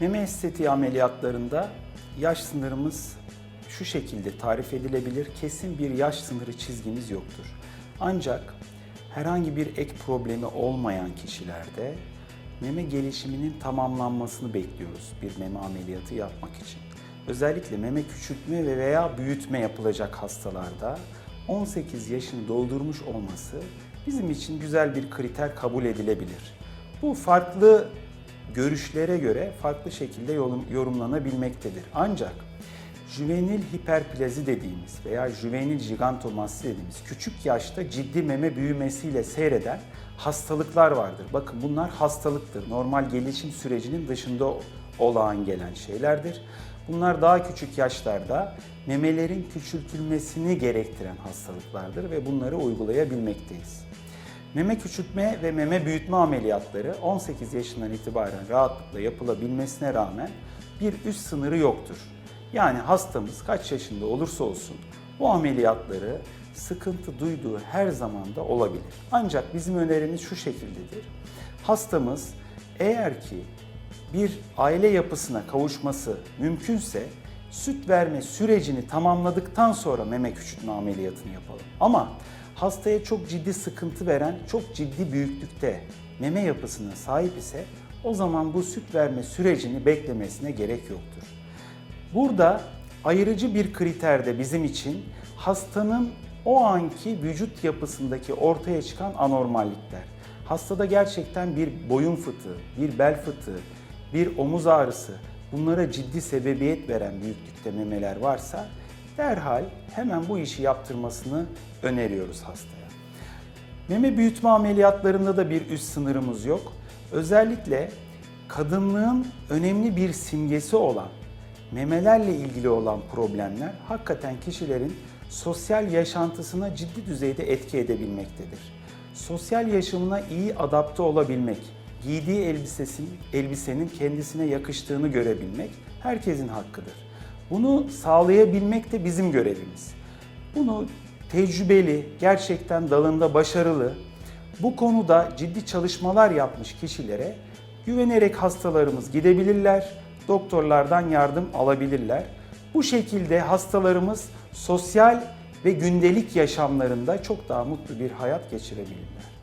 Meme estetiği ameliyatlarında yaş sınırımız şu şekilde tarif edilebilir. Kesin bir yaş sınırı çizgimiz yoktur. Ancak herhangi bir ek problemi olmayan kişilerde meme gelişiminin tamamlanmasını bekliyoruz bir meme ameliyatı yapmak için. Özellikle meme küçültme ve veya büyütme yapılacak hastalarda 18 yaşını doldurmuş olması bizim için güzel bir kriter kabul edilebilir. Bu farklı görüşlere göre farklı şekilde yorum- yorumlanabilmektedir. Ancak juvenil hiperplazi dediğimiz veya juvenil jigantomasti dediğimiz küçük yaşta ciddi meme büyümesiyle seyreden hastalıklar vardır. Bakın bunlar hastalıktır. Normal gelişim sürecinin dışında olağan gelen şeylerdir. Bunlar daha küçük yaşlarda memelerin küçültülmesini gerektiren hastalıklardır ve bunları uygulayabilmekteyiz. Meme küçültme ve meme büyütme ameliyatları 18 yaşından itibaren rahatlıkla yapılabilmesine rağmen bir üst sınırı yoktur. Yani hastamız kaç yaşında olursa olsun bu ameliyatları sıkıntı duyduğu her zaman da olabilir. Ancak bizim önerimiz şu şekildedir. Hastamız eğer ki bir aile yapısına kavuşması mümkünse süt verme sürecini tamamladıktan sonra meme küçültme ameliyatını yapalım. Ama hastaya çok ciddi sıkıntı veren, çok ciddi büyüklükte meme yapısına sahip ise o zaman bu süt verme sürecini beklemesine gerek yoktur. Burada ayırıcı bir kriter de bizim için hastanın o anki vücut yapısındaki ortaya çıkan anormallikler. Hastada gerçekten bir boyun fıtığı, bir bel fıtığı, bir omuz ağrısı, bunlara ciddi sebebiyet veren büyüklükte memeler varsa derhal hemen bu işi yaptırmasını öneriyoruz hastaya. Meme büyütme ameliyatlarında da bir üst sınırımız yok. Özellikle kadınlığın önemli bir simgesi olan memelerle ilgili olan problemler hakikaten kişilerin sosyal yaşantısına ciddi düzeyde etki edebilmektedir. Sosyal yaşamına iyi adapte olabilmek, giydiği elbisesin, elbisenin kendisine yakıştığını görebilmek herkesin hakkıdır. Bunu sağlayabilmek de bizim görevimiz. Bunu tecrübeli, gerçekten dalında başarılı, bu konuda ciddi çalışmalar yapmış kişilere güvenerek hastalarımız gidebilirler, doktorlardan yardım alabilirler. Bu şekilde hastalarımız sosyal ve gündelik yaşamlarında çok daha mutlu bir hayat geçirebilirler.